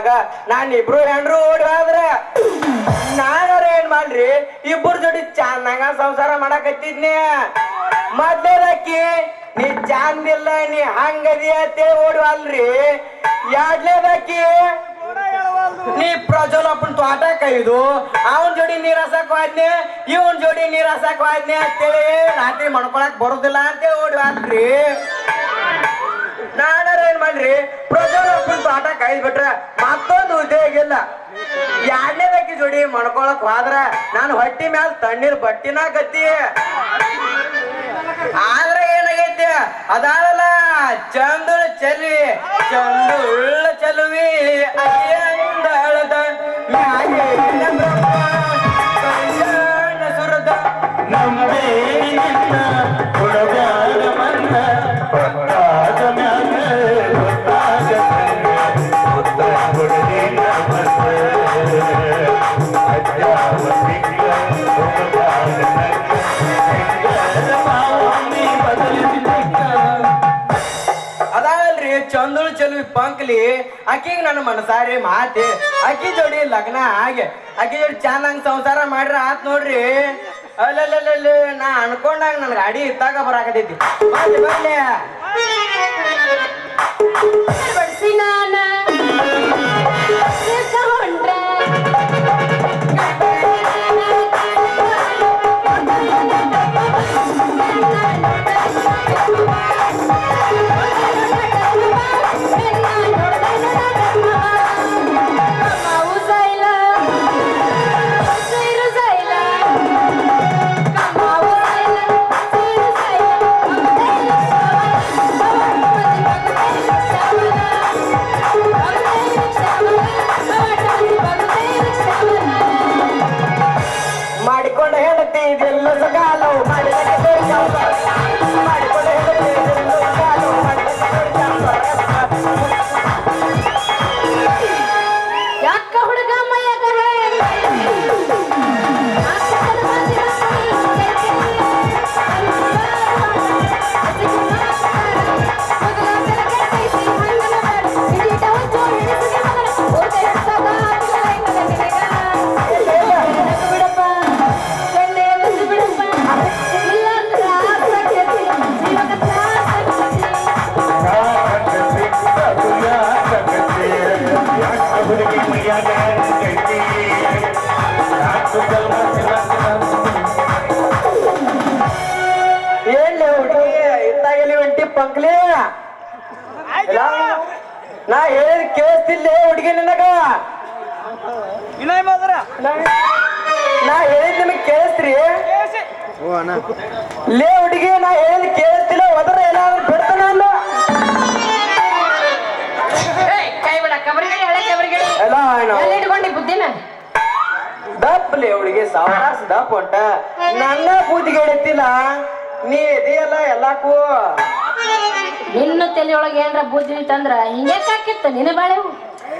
ವಯಸ್ಸದಾಗ ನಾನ್ ಇಬ್ರು ಹೆಂಡ್ರು ಓಡಿ ಹೋದ್ರ ನಾನಾರ ಏನ್ ಮಾಡ್ರಿ ಇಬ್ಬರ ಜೋಡಿ ಚಂದಂಗ ಸಂಸಾರ ಮಾಡಕತ್ತಿದ್ನಿ ಮೊದ್ಲೇದಕ್ಕಿ, ನೀ ಚಂದಿಲ್ಲ, ನೀ ಹಂಗದಿ ಅಂತೇಳಿ ಓಡಿ ಅಲ್ರಿ ಎರಡ್ಲೇದಕ್ಕಿ ನೀ ಪ್ರಜ್ವಲಪ್ಪನ್ ತೋಟ ಕೈದು ಅವನ್ ಜೋಡಿ ನೀರ್ ಹಸಕ್ ಹೋದ್ನೆ ಇವನ್ ಜೋಡಿ ನೀರ್ ಹಸಕ್ ಹೋದ್ನೆ ಅಂತೇಳಿ ರಾತ್ರಿ ಮಾಡ್ಕೊಳಕ್ ಬರುದಿಲ್ಲ ಅಂತೇಳಿ ಓಡಿ ಅಲ್ರಿ ನಾನಾರ ಏನ್ ಮಾಡ್ರಿ ಪ್ರಜ್ವಲಪ್ಪನ್ ತೋಟ ಕೈ ಬಿಟ್ರ ಮತ್ತೊಂದು ಉದ್ಯೋಗ ಇಲ್ಲ. ಎರಡನೇ ಎರಡನೇದಕ್ಕಿ ಜೋಡಿ ಮಾಡ್ಕೊಳಕ್ ಹೋದ್ರ ನಾನು ಹೊಟ್ಟಿ ಮ್ಯಾಲ ತಣ್ಣೀರ್ ಬಟ್ಟಿನ ಕತ್ತಿ ಆದ್ರೆ ಏನಾಗೈತಿ? ಅದಾದಲ್ಲ ಚಂದುಳ ಚೆಲ್ವಿ ಚಂದುಳ್ಳ ಚೆಲುವಿ ಇಂದ ಮ್ಯಾಗಿನ ಪಂಕ್ಲಿ ಆಕಿಗೆ ನನ್ನ ಮನಸಾರಿ ಮಾತಿ. ಅಕ್ಕಿ ಜೋಡಿ ಲಗ್ನ ಆಗಿ. ಅಕ್ಕಿ ಜೋಡಿ ಚೆನ್ನಾಗಿ ಸಂಸಾರ ಮಾಡ್ರ ಆತ್ ನೋಡ್ರಿ. ಅಲ್ಲಲ್ಲ ನಾ ಅನ್ಕೊಂಡಾಗ ನನ್ ಗಾಡಿ ಇತ್ತಾಗ ಬರಾಕತೈತಿ ಬರ್ಲಿ ಬರ್ಲಿ ನಾ ಹೇಳಿ ಕೇಳಿಸ್ತಿಲ್ಲೇ ಹುಡುಗಿ ನಿನಗ? ನಾ- ಹೇಳಿದ್ ನಿಮಗ್ ಕೇಳಿಸ್ರಿ ಲೇ ಹುಡುಗಿ ನಾ ಹೇಳಿ ಕೇಳಿಸ್ತಿಲ್ಲ ಒದರ ಏನಾದ್ರು ಬಿಡ್ತಾನ ಅಲ್ಲ ಕೈ ಬಿಡ ಕಬರಿಗಡಿ ಹಳೆ ಕಬರಿಗಡಿ ಎಲ್ಲ ಬುದ್ಧಿನ? ದಪ್ಪಲೆ ಹುಡುಗಿ ಸಾವಕಾಶ ದಪ್ಪ ಹೊಂಟ. ನನ್ನ ಬೂದಿಗೆ ಎತ್ತಿಲ್ಲ. ನೀ ಇದೆಯಲ್ಲ ಎಲ್ಲಾಕು. ನಿನ್ನ ತಲೆಯೊಳಗೆ ಏನ್ರ ಬುದ್ಧಿ ತಂದ್ರ ಹಿಂಗೆ ಹಾಕಿತ್ತ ನಿನ್ನ ಬಾಳೆವು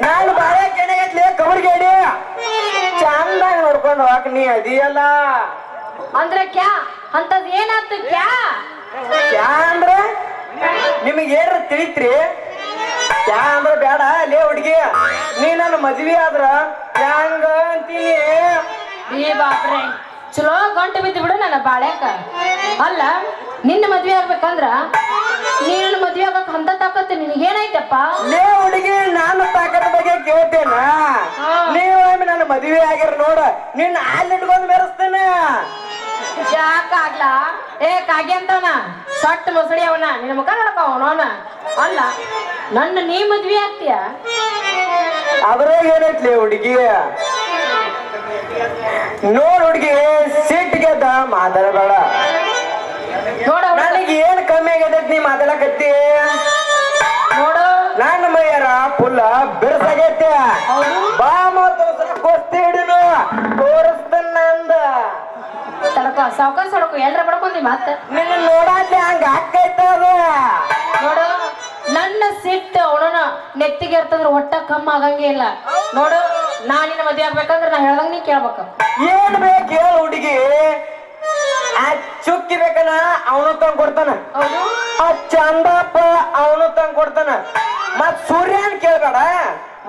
ನಾನು ಬಾಳೆ ಕೆಣಗತ್ಲೆ ಕಬರ್ಗೇಡಿ ಚಂದಾಗ ನೋಡ್ಕೊಂಡು ಹೋಗ್ ನೀ ಅದಿಯಲ್ಲ. ಅಂದ್ರೆ ಕ್ಯಾ? ಅಂತದ್ ಏನಾತು ಕ್ಯಾ? ಕ್ಯಾ ಅಂದ್ರ? ನಿಮಗೆ ಏನ್ರ ತಿಳಿತ್ರಿ? ಕ್ಯಾ ಅಂದ್ರ ಬೇಡ ಲೇ ಹುಡುಗಿ ನೀ ನನ್ನ ಮದ್ವಿ ಆದ್ರ ಹ್ಯಾಂಗ ಅಂತೀನಿ? ಈ ಬಾಪ್ರೆ ಚಲೋ ಗಂಟು ಬಿದ್ದು ಬಿಡು ನನ್ನ ಬಾಳ್ಯಾಕ. ಅಲ್ಲ ನಿನ್ನ ಮದ್ವೆ ಆಗ್ಬೇಕಂದ್ರ ನೀನು ಮದ್ವೆ ಆಗಕ್ ತಾಕತ್ತೆ ನಿನಗೆ ಏನೈತಪ್ಪ ಲೇ ಹುಡುಗಿ ನಾನು ತಾಕತ್ ಬಗ್ಗೆ ಕೇಳ್ತೇನ. ನೀವು ಒಮ್ಮೆ ನನ್ನ ಮದ್ವೆ ಆಗಿರ ನೋಡ ನಿನ್ನ ಅಲ್ಲಿ ಇಟ್ಕೊಂಡ್ ಮೆರೆಸ್ತೇನೆ ಯಾಕಾಗ್ಲ ಏ ಕಾಗೆ ಅಂತವನ ಸಟ್ ಮೊಸಳಿ ಅವನ ನಿನ್ನ ಮುಖ ನೋಡಪ್ಪ ಅವನವನ ಅಲ್ಲ ನನ್ನ ನೀ ಮದ್ವೆ ಆಗ್ತೀಯ? ಅದ್ರಾಗ ಏನೈತ್ಲಿ ಹುಡುಗಿ? ನೋಡ್ ಹುಡುಗಿ ಸಿಟ್ ಗೆದ್ದ ಮಾತಾಡಬೇಡ ನನಗೆ ಏನ್ ಕಮ್ಮಿ ಆಗೈತೈತಿ ನೀ ಮಾತಾಡಕತ್ತಿ? ನೋಡು. ನನ್ನ ಮೈಯರ ಫುಲ್ಲ ಬಿರ್ಸಾಗೈತೆ. ಬಾ ಮತ್ತು ಕುಸ್ತಿ ಹಿಡಿನು. ತೋರಿಸ್ತೇನೆ ನಂದ. ತಡಕ ಸಾವ್ಕಾರ ಸಡಕು ಎಲ್ರ ಬಡ್ಕೊಂಡಿ ಮತ್ತೆ ನಿನ್ನ ನೋಡಾತ್ಲಿ ಹಂಗ ಅದು. ನೋಡು ನನ್ನ ಸಿಟ್ಟು ಅವನನ ನೆತ್ತಿಗೆ ಇರ್ತಂದ್ರ ಒಟ್ಟ ಕಮ್ಮ ಆಗಂಗೆ ಇಲ್ಲ. ನೋಡು ನಾ ನಿನ್ನ ಮದುವೆ ಆಗ್ಬೇಕಂದ್ರೆ ನಾ ಹೇಳ್ದಂಗ ನೀ ಕೇಳ್ಬೇಕ. ಏನ್ ಬೇಕು ಹೇಳು ಹುಡುಗಿ. ಆ ಚುಕ್ಕಿ ಬೇಕನ ಅವನು ತಂದು ಕೊಡ್ತಾನ. ಆ ಚಂದಪ್ಪ ಅವನು ತಂದು ಕೊಡ್ತಾನ. ಮತ್ ಸೂರ್ಯನ್ ಕೇಳ್ಬೇಡ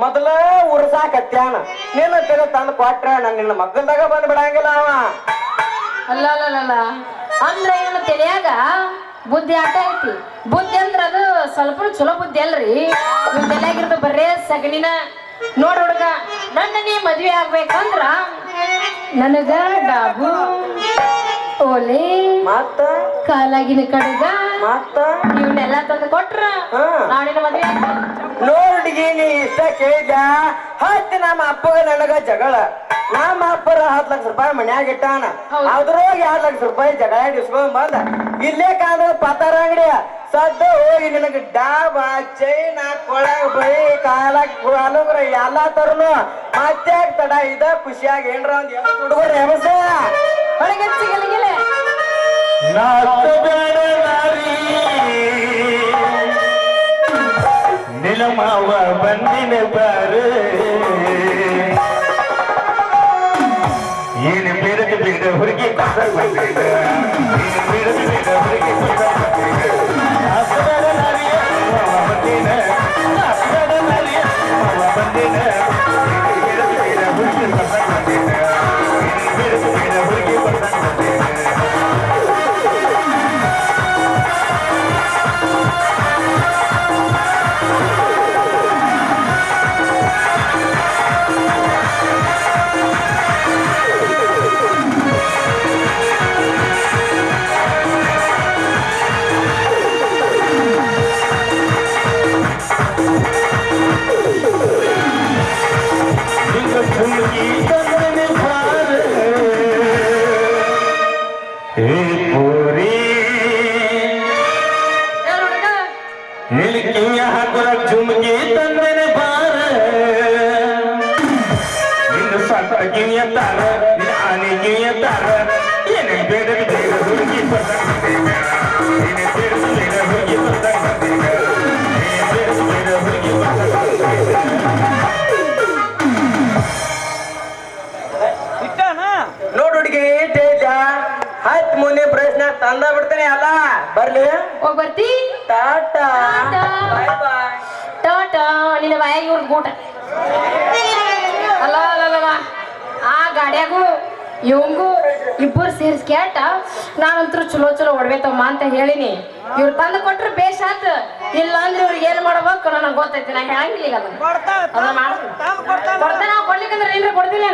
ಮೊದಲ ಉರ್ಸಾಕತ್ಯಾನ ನಿನ್ನ ತಲೆ ತಂದು ಕೊಟ್ರ ನಾನು ನಿನ್ನ ಮಗ್ಗಲ್ದಾಗ ಬಂದ್ ಬಿಡಂಗಿಲ್ಲ ಅವ. ಅಲ್ಲ ಅಲ್ಲ ಅಂದ್ರೆ ಇವನ ತಲೆಯಾಗ ಬುದ್ಧಿ ಆಟ ಐತಿ. ಬುದ್ಧಿ ಅಂದ್ರ ಅದು ಸ್ವಲ್ಪ ಚಲೋ ಬುದ್ಧಿ ಅಲ್ರಿ. ಇವ್ ತಲೆಯಾಗಿರೋದು ಬರೇ ಸಗಣಿನ. ನೋಡ್ ಹುಡುಗ ನನ್ನ ನೀ ಮದ್ವೆ ಆಗ್ಬೇಕಂದ್ರ ನನಗ ಡಾಬು. ಓಲೆ. ಮತ್ತ? ಕಾಲಾಗಿನ ಕಡಗ. ಮತ್ತ? ಇವನ್ನೆಲ್ಲ ತಂದು ಕೊಟ್ರ. ಹಾ. ನಾಳಿನ ಮದ್ವೆ ಆಗ್ತೀನಿ. ನೀ ಇಷ್ಟ ಕೇಳಿದ ಹತ್ತಿ ನಮ್ಮ ಅಪ್ಪಗ ನನಗ ಜಗಳ. ನಮ್ಮ ಅಪ್ಪರ ಹತ್ತು ಲಕ್ಷ ರೂಪಾಯಿ ಮನ್ಯಾಗ ಇಟ್ಟಾನ. ಹೌದು. ಎರಡು ಲಕ್ಷ ರೂಪಾಯಿ ಜಗಳ ಇಸ್ಕೊಂಡ್ ಬಂದ. ಇಲ್ಲೇ ಕಾದ ಪತಾರ ಅಂಗಡಿ. ಸದ್ದ ಹೋಗಿ ನಿನಗ ಡಾಬ ಚೈನ ಕೊಳಗ ಬೈ ಕಾಲ ಕಾಲುಗ್ರ ಎಲ್ಲಾ ತರನು. ಮತ್ತೆ ತಡ ಇದ ಖುಷಿಯಾಗಿ ಏನ್ರ ಒಂದ್ ಹುಡುಗರು ಹೆಮಸ ಹೊರಗೆ ಸಿಗಲಿಗಿಲೆ ನಾಚಬೇಡ ನಾರಿ ನಿಲಮಾವ ಬಂದಿನ ಬಾರು ಏನು ಬೇಡದ ಬೇಡ ಹುಡುಗಿ ಕೊಟ್ಟ ಬಂದಿದ ಏನು ಬೇಡದ ಹತ್ ಮುಂದೆ ಪ್ರಶ್ನೆ ತಂದ ಬಿಡ್ತೇನೆ ಅಲ್ಲ. ಬರ್ಲಿ. ಹೋಗ್ಬರ್ತಿ ಟಾಟಾ. ಟಾಟಾ. ಬಾಯ್ ಬಾಯ್. ಟಾಟಾ ನಿನ್ನ ಬಾಯಾಗಿ ಇವ್ರ ಗೂಟ. ಅಲ್ಲ ಅಲ್ಲ. ಆ ಗಾಡಿಯಾಗೂ ಇವಂಗು ಇಬ್ಬರು ಸೇರಿಸಿ ಕೇಟ ನಾನಂತರೂ ಚಲೋ ಚಲೋ ಒಡ್ಬೇತಮ್ಮ ಅಂತ ಹೇಳಿನಿ. ಇವ್ರು ತಂದು ಕೊಟ್ರೆ ಬೇಷ್ ಆತ ಇಲ್ಲ ಅಂದ್ರೆ ಇವ್ರಿಗೆ ಏನ್ ಮಾಡ್ಬೇಕು ನನಗೆ ಗೊತ್ತೈತಿ. ನಾ ಹೇಳಂಗಿಲ್ಲ ಕೊಡ್ತಾನ ಕೊಡ್ಲಿಕ್ಕಂದ್ರೆ ಏನ್ರ ಕೊಡ್ತೀನಿ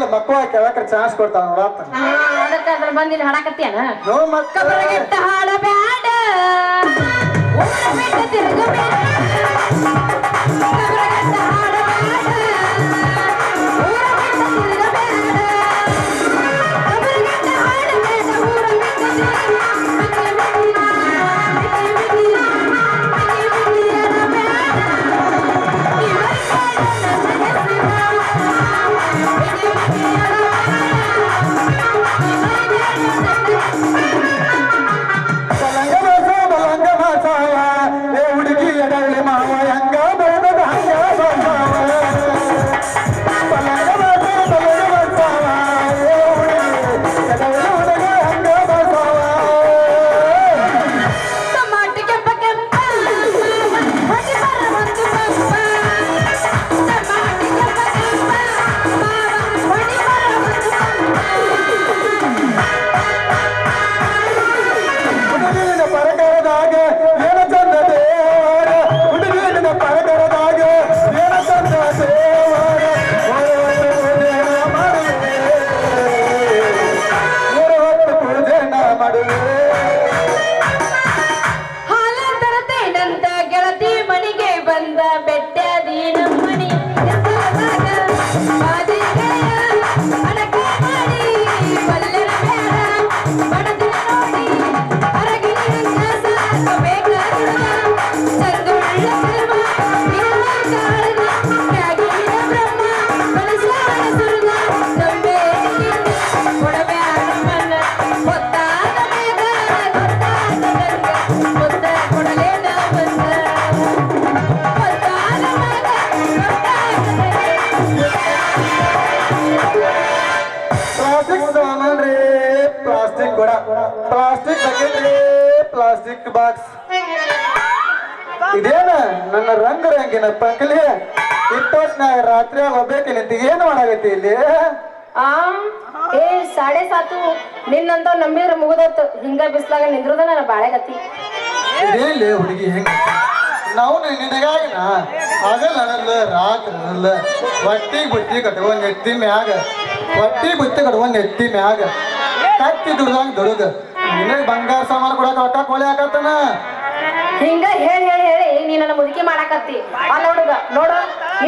ಮಕ್ಕೊಂದಿಲ್ಲ ಮಕ್ಕಳ ಕೇಳಕ್ರ ಚಾನ್ಸ್ ಕೊಡ್ತಾವ ನೋಡತ್ತ ಅದಕ್ಕೆ ಅದ್ರ ಬಂದು ಇಲ್ಲಿ ಹಾಡಕತ್ತೀಯನ ನೋ ಮಕ್ಕ ಕಬರಗಿಟ್ಟ ಹಾಡಬ್ಯಾಡ ಊರ ಬಿಟ್ಟು ತಿರುಗಬೇಡ. ಅಂಕಲಿ? ಪಂಕಲಿ ಇಪ್ಪತ್ನಾಗ ರಾತ್ರಿ ಹೋಗ್ಬೇಕು ನಿಂತ ಏನು ಮಾಡಾಗೈತಿ ಇಲ್ಲಿ? ಆ ಏ ಸಾಡೆ ಸಾತು. ನಿನ್ನಂತ ನಂಬಿದ್ರ ಮುಗಿದತ್ತು ಹಿಂಗ ಬಿಸ್ಲಾಗ ನಿಂದ್ರದ ನನ್ನ ಬಾಳೆಗತಿ ಗತಿ ಹುಡುಗಿ ಹೆಂಗ? ನಾವು ನಿನಗಾಗಿನ ಹಗಲ್ ಅನ್ನಲ್ಲ ರಾತ್ರಿ ಅನ್ನಲ್ಲ ಹೊಟ್ಟಿ ಬುತ್ತಿ ಕಟ್ಕೊಂಡ್ ಎತ್ತಿ ಮ್ಯಾಗ. ಬಟ್ಟಿ ಬುತ್ತಿ ಕಟ್ಕೊಂಡ್ ನೆತ್ತಿ ಮ್ಯಾಗ. ಕತ್ತಿ ದುಡ್ದಂಗ್ ದುಡುಗ. ನಿನಗ್ ಬಂಗಾರ ಸಾಮಾನು ಕೊಡಕ ಹೊಟ್ಟ ಕೋಳಿ ಹಾಕತ್ತನ ಹಿಂಗ ಹೇಳಿ ನೀ ನನ್ನ ಮುದುಕಿ ಮಾಡಾಕತ್ತಿ. ಅಲ್ಲ ಹುಡುಗ ನೋಡು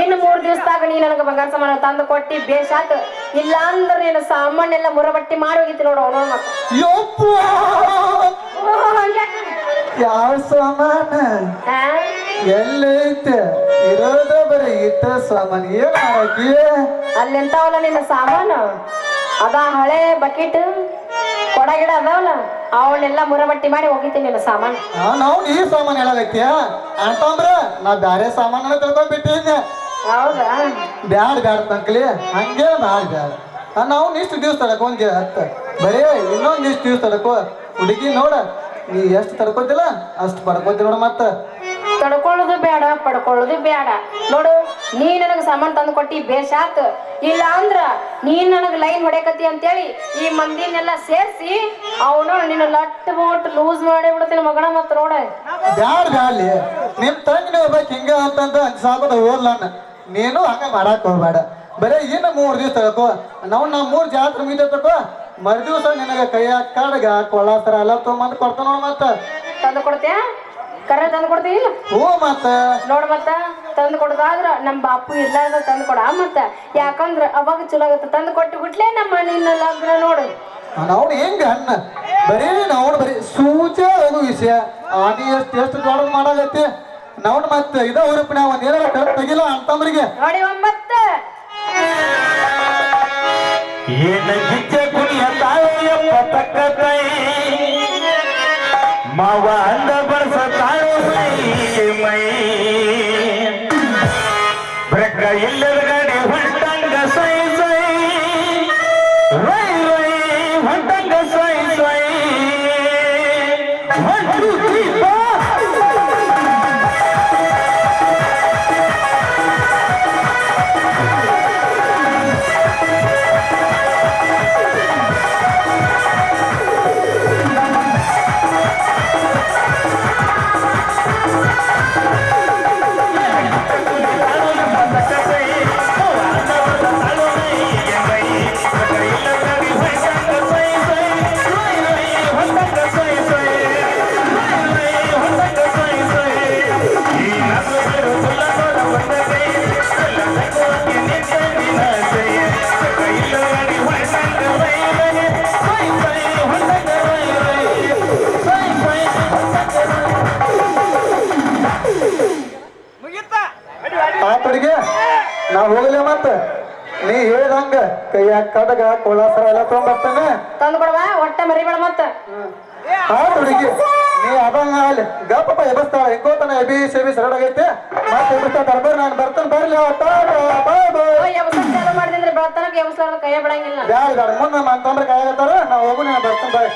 ಇನ್ನು ಮೂರ್ ದಿವಸದಾಗ ನೀ ನನಗೆ ಬಂಗಾರ ಸಮಾನ ತಂದು ಕೊಟ್ಟಿ ಬೇಷಾತ್. ಇಲ್ಲ ಅಂದ್ರೆ ನೀನು ಸಾಮಾನೆಲ್ಲ ಮುರಬಟ್ಟಿ ಮಾಡಿ ಹೋಗಿತ್ತು ನೋಡು ಅವನು? ಯಾವ ಸಾಮಾನ? ಎಲ್ಲೈತೆ? ಇರೋದ ಬರೀ ಇಟ್ಟ ಸಾಮಾನ. ಏನ್ ಅಲ್ಲೆಂತಾವಲ್ಲ ನಿನ್ನ ಸಾಮಾನು? ಅದ ಹಳೆ ಬಕೆಟ್? ಗಿಡ ಅದಾವಲ್ಲ ಅವಳೆಲ್ಲ ಮುರಬಟ್ಟಿ ಮಾಡಿ ಹೋಗಿತೀನಿ ಸಾಮಾನು. ನಾವು ಈ ಸಾಮಾನು ಹೇಳಾಗೈತಿಯ ಅಂತಂದ್ರ ನಾ ಬ್ಯಾರೆ ಸಾಮಾನು ತಿಳ್ಕೊಂಡ್ಬಿಟ್ಟಿದ್ದೆ ಹೌದಾ? ಬ್ಯಾಡ ಬ್ಯಾಡ ತಂಕ್ಲಿ ಹಂಗೆ ಬ್ಯಾಡ ಬ್ಯಾಡ. ನಾವು ಇಷ್ಟು ದಿವ್ಸ ತಡಕೋ ಒಂದ್ ಹತ್ತ. ಬರೇ ಇನ್ನೊಂದ್ ಇಷ್ಟು ದಿವ್ಸ ತಡಕೋ. ಹುಡುಗಿ ನೋಡ ನೀ ಎಷ್ಟು ತಡ್ಕೋತಿಲ್ಲ ಅಷ್ಟು ಪಡ್ಕೋತಿ ನೋಡ ಮತ್ತ. ತಡ್ಕೊಳ್ಳೋದು ಬೇಡ ಪಡ್ಕೊಳ್ಳೋದು ಬೇಡ ನೋಡು ನೀ ನನಗೆ ಸಾಮಾನು ತಂದು ಕೊಟ್ಟಿ ಬೇಷಾತ್. ಇಲ್ಲ ಅಂದ್ರ ನೀನ್ ನನಗೆ ಲೈನ್ ಹೊಡೆಕತ್ತಿ ಅಂತೇಳಿ ಈ ಮಂದಿನೆಲ್ಲ ಸೇರಿಸಿ ಅವನು ನಿನ್ನ ಲಟ್ ಬೋಟ್ ಲೂಸ್ ಮಾಡಿ ಬಿಡ್ತೀನಿ ಮಗನ ಮತ್ತ ನೋಡ. ಬ್ಯಾಡ ಬ್ಯಾಡ್ಲಿ. ನಿಮ್ ತಂಗಿ ಹೋಗ್ಬೇಕು ಹಿಂಗ ಅಂತಂದ ಅನ್ಸಾಕೋದ ಹೋದ್ಲನ್ನ ನೀನು ಹಂಗ ಮಾಡಾಕ್ ಹೋಗ್ಬೇಡ. ಬರೇ ಇನ್ನು ಮೂರ್ ದಿವ್ಸ ತಗೋ. ನಾವು ನಾ ಮೂರ್ ಜಾತ್ರೆ ಮುಗಿದ ತಗೋ. ಮರು ದಿವಸ ನಿನಗ ಕೈಯಾಗ ಕಾಡ್ಗ ಕೊಳ್ಳಾತರ ಎಲ್ಲ ತೊಗೊಂಬಂದ್ ಕೊಡ್ತಾನ ನೋಡ ಮತ್ತ. ತಂದು ಕೊಡ್ತೀಯ? ಕರೆ ತಂದು ಕೊಡ್ತೀವಿ ಇಲ್ಲ? ಹೋ ಮತ್ತ. ನೋಡ್ ಮತ್ತ ತಂದು ಕೊಡೋದಾದ್ರ ನಮ್ಮ ಬಾಪು ಇರ್ಲಾರ್ದ ತಂದು ಕೊಡ ಮತ್ತ? ಯಾಕಂದ್ರ ಅವಾಗ ಚಲೋ ಆಗತ್ತ ತಂದು ಕೊಟ್ಟು ಬಿಟ್ಲೆ ನಮ್ಮ ನಿನ್ನ ಲಗ್ನ ನೋಡು. ನಾವು ಹೆಂಗ ಅಣ್ಣ ಬರೀ ನಾವು ಬರೀ ಸೂಚ ಹೋಗು ವಿಷಯ. ಆನಿ ಎಷ್ಟು ಎಷ್ಟು ದೊಡ್ಡ ಮಾಡಾಗತ್ತೆ ನಾವು ಮತ್ತೆ ಇದ ಹುರುಪಿನ ಒಂದ್ ಏನಾರ ಕರೆಕ್ಟ್ ತೆಗಿಲ್ಲ ಅಂತಂದ್ರಿಗೆ. ನೋಡಿ ಒಂಬತ್ತ. ಏನ ಕುಣಿಯ ತಕ್ಕ ಮಾವ ಅಂದ ಕೈಯಾಗ ಕಡಗ ಕೊಳಾಸರ ಎಲ್ಲ ತಗೊಂಡ್ಬರ್ತಾನೆ ತಂದು ಕೊಡವಾ? ಹೊಟ್ಟೆ ಮರಿಬೇಡ ಮತ್ತ. ಹೌದು ಹುಡುಗಿ ನೀ ಅದಂಗ ಅಲ್ಲಿ ಗಪ್ಪ ಎಬಸ್ತಾಳ ಹೆಂಗೋತನ ಎಬಿ ಸೆಬಿ ಸರಡಾಗೈತೆ. ಮತ್ತೆ ಎಬಸ್ತಾ ಬರ್ಬರ್ ನಾನು ಬರ್ತೇನೆ ಬರ್ಲಿ ಕೈಯ ಬಿಡಂಗಿಲ್ಲ. ಬ್ಯಾಡ ಬ್ಯಾಡ. ಮುಂದೆ ಮಾತಂದ್ರೆ ಕಾಯಗತ್ತಾರ ನಾ ಹೋಗು ನೀನು ಬರ್ತೇನೆ ಬಾಯ್